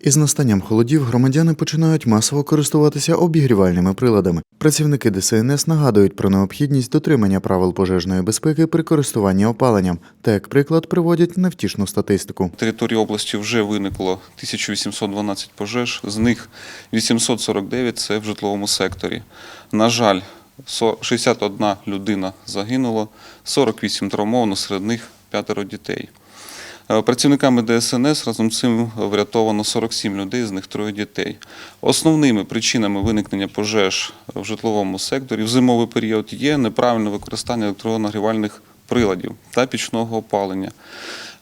Із настанням холодів громадяни починають масово користуватися обігрівальними приладами. Працівники ДСНС нагадують про необхідність дотримання правил пожежної безпеки при користуванні опаленням та як приклад приводять невтішну статистику. На території області вже виникло 1812 пожеж, з них 849 – це в житловому секторі. На жаль, со- 61 людина загинула, 48 травмовано, серед них п'ятеро дітей. Е, Працівниками ДСНС разом з цим врятовано 47 людей, з них троє дітей. Основними причинами виникнення пожеж в житловому секторі в зимовий період є неправильне використання електронагрівальних приладів та пічного опалення,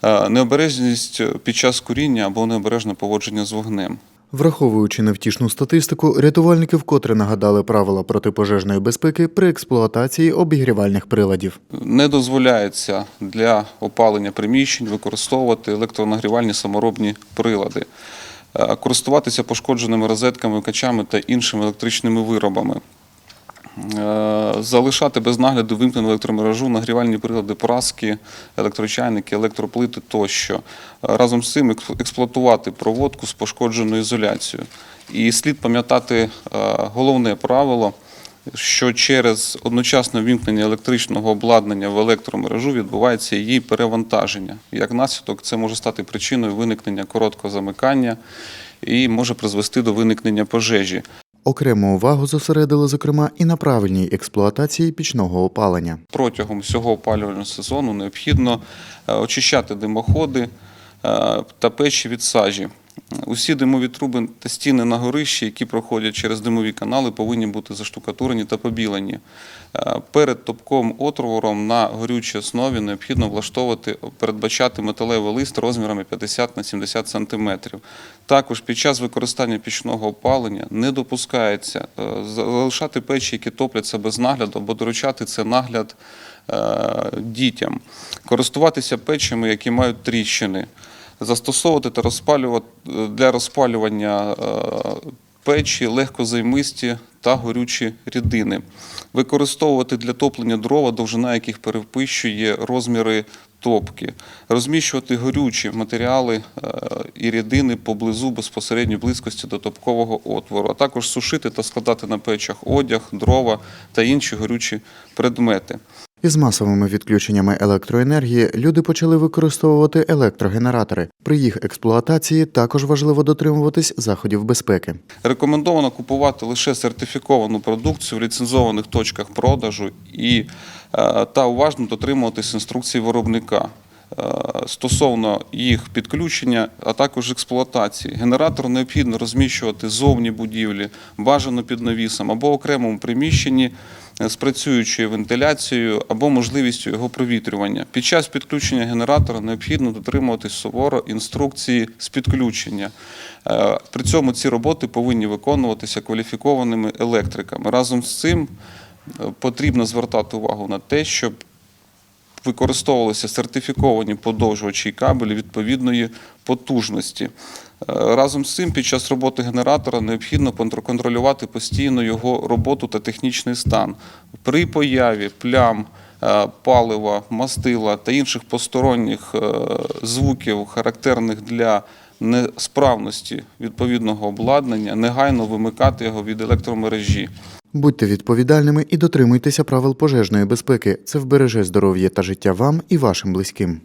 е, необережність під час куріння або необережне поводження з вогнем. Враховуючи невтішну статистику, рятувальники вкотре нагадали правила протипожежної безпеки при експлуатації обігрівальних приладів. Не дозволяється для опалення приміщень використовувати електронагрівальні саморобні прилади, користуватися пошкодженими розетками, качами та іншими електричними виробами. Е, Залишати без нагляду вимкнену електромережу, нагрівальні прилади, праски, електрочайники, електроплити тощо. Е, Разом з цим експлуатувати проводку з пошкодженою ізоляцією. І слід пам'ятати е, головне правило, що через одночасне вімкнення електричного обладнання в електромережу відбувається її перевантаження. Як наслідок, це може стати причиною виникнення короткого замикання і може призвести до виникнення пожежі. Окрему увагу зосередили, зокрема, і на правильній експлуатації пічного опалення. Протягом всього опалювального сезону необхідно е, очищати димоходи е, та печі від сажі. Усі димові труби та стіни на горищі, які проходять через димові канали, повинні бути заштукатурені та побілені. Е, Перед топком отвором на горючій основі необхідно влаштовувати, передбачати металевий лист розмірами 50 на 70 см. Також під час використання пічного опалення не допускається е, залишати печі, які топляться без нагляду, або доручати це нагляд е, дітям, користуватися печами, які мають тріщини, застосовувати та розпалювати для розпалювання е, печі легкозаймисті та горючі рідини, використовувати для топлення дрова, довжина яких перевищує розміри топки, розміщувати горючі матеріали е, і рідини поблизу безпосередньої близькості до топкового отвору, а також сушити та складати на печах одяг, дрова та інші горючі предмети. Із масовими відключеннями електроенергії люди почали використовувати електрогенератори. При їх експлуатації також важливо дотримуватись заходів безпеки. Рекомендовано купувати лише сертифіковану продукцію в ліцензованих точках продажу і е, та уважно дотримуватись інструкцій виробника. Е, Стосовно їх підключення, а також експлуатації. Генератор необхідно розміщувати зовні будівлі, бажано під навісом або окремому приміщенні з працюючою вентиляцією або можливістю його провітрювання. Під час підключення генератора необхідно дотримуватись суворо інструкції з підключення. Е, При цьому ці роботи повинні виконуватися кваліфікованими електриками. Разом з цим е, потрібно звертати увагу на те, щоб використовувалися сертифіковані подовжувачі і кабелі відповідної потужності. Е, Разом з цим, під час роботи генератора необхідно контролювати постійно його роботу та технічний стан. При появі плям, е, палива, мастила та інших посторонніх е, звуків, характерних для несправності відповідного обладнання, негайно вимикати його від електромережі. Будьте відповідальними і дотримуйтеся правил пожежної безпеки. Це вбереже здоров'я та життя вам і вашим близьким.